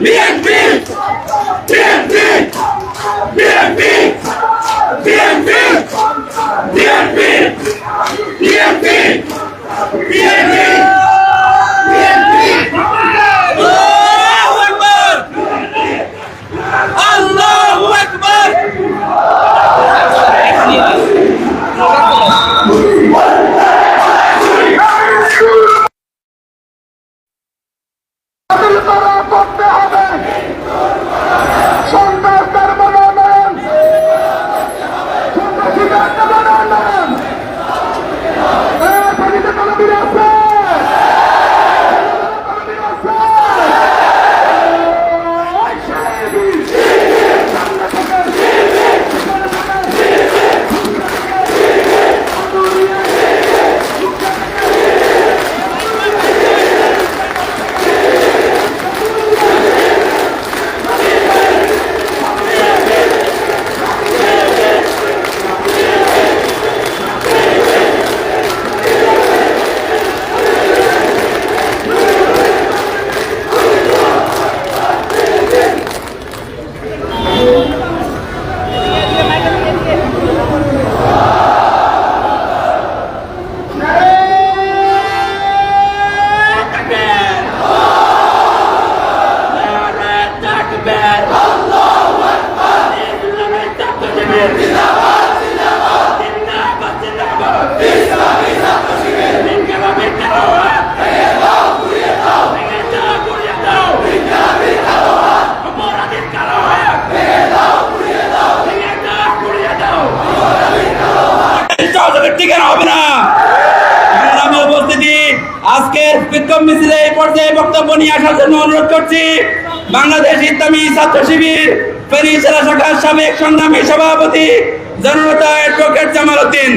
বিএনপির আজকের বিক্ষোভ মিছিলে এই পর্যায়ে বক্তব্য নিয়ে আসার জন্য অনুরোধ করছি, বাংলাদেশ ইসলামী ছাত্র শিবির ফেনী জেলা শাখার সাবেক সংগ্রামী সভাপতি জনতা অ্যাডভোকেট জামাল উদ্দিন।